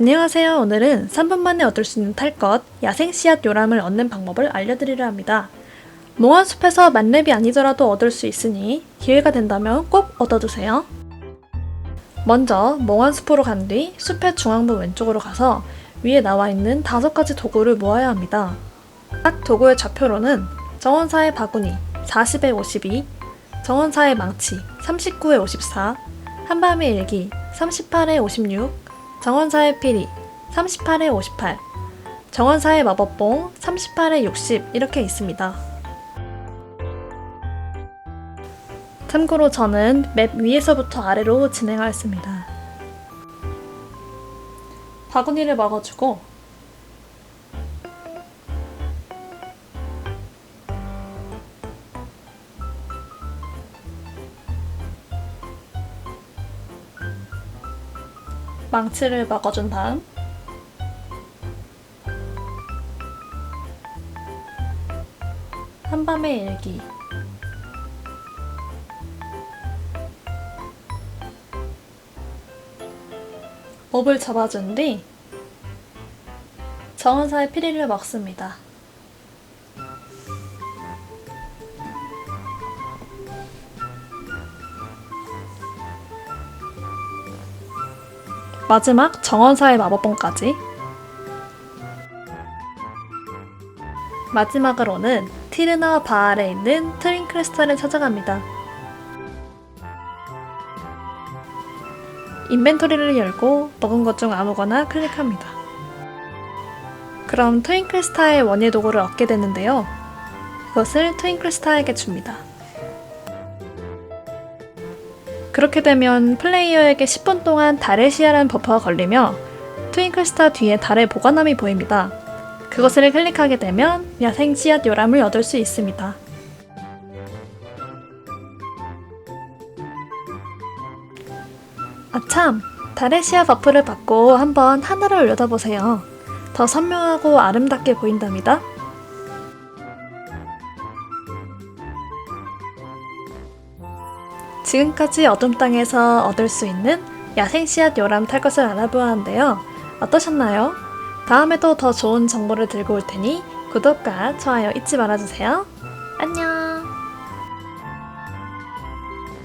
안녕하세요. 오늘은 3분 만에 얻을 수 있는 탈 것, 야생 씨앗 요람을 얻는 방법을 알려드리려 합니다. 몽환 숲에서 만렙이 아니더라도 얻을 수 있으니 기회가 된다면 꼭 얻어두세요. 먼저 몽환 숲으로 간 뒤 숲의 중앙부 왼쪽으로 가서 위에 나와 있는 다섯 가지 도구를 모아야 합니다. 딱 도구의 좌표로는 정원사의 바구니 40에 52, 정원사의 망치 39에 54, 한밤의 일기 38에 56, 정원사의 피리 38에 58, 정원사의 마법봉 38에 60 이렇게 있습니다. 참고로 저는 맵 위에서부터 아래로 진행하였습니다. 바구니를 먹어주고 망치를 막아준 다음 한밤의 일기 몹을 잡아준 뒤 정원사의 피리를 먹습니다. 마지막 정원사의 마법봉까지 마지막으로는 티르나 바알에 있는 트윈 크리스탈을 찾아갑니다. 인벤토리를 열고 먹은 것 중 아무거나 클릭합니다. 그럼 트윙클스타의 원예 도구를 얻게 되는데요. 그것을 트윙클스타에게 줍니다. 그렇게 되면 플레이어에게 10분 동안 달의 시야라는 버퍼가 걸리며 트윙클스타 뒤에 달의 보관함이 보입니다. 그것을 클릭하게 되면 야생 씨앗 요람을 얻을 수 있습니다. 아참! 달의 시야 버프를 받고 한번 하늘을 올려다보세요. 더 선명하고 아름답게 보인답니다. 지금까지 어둠 땅에서 얻을 수 있는 야생 씨앗 요람 탈 것을 알아보았는데요. 어떠셨나요? 다음에도 더 좋은 정보를 들고 올 테니 구독과 좋아요 잊지 말아주세요. 안녕!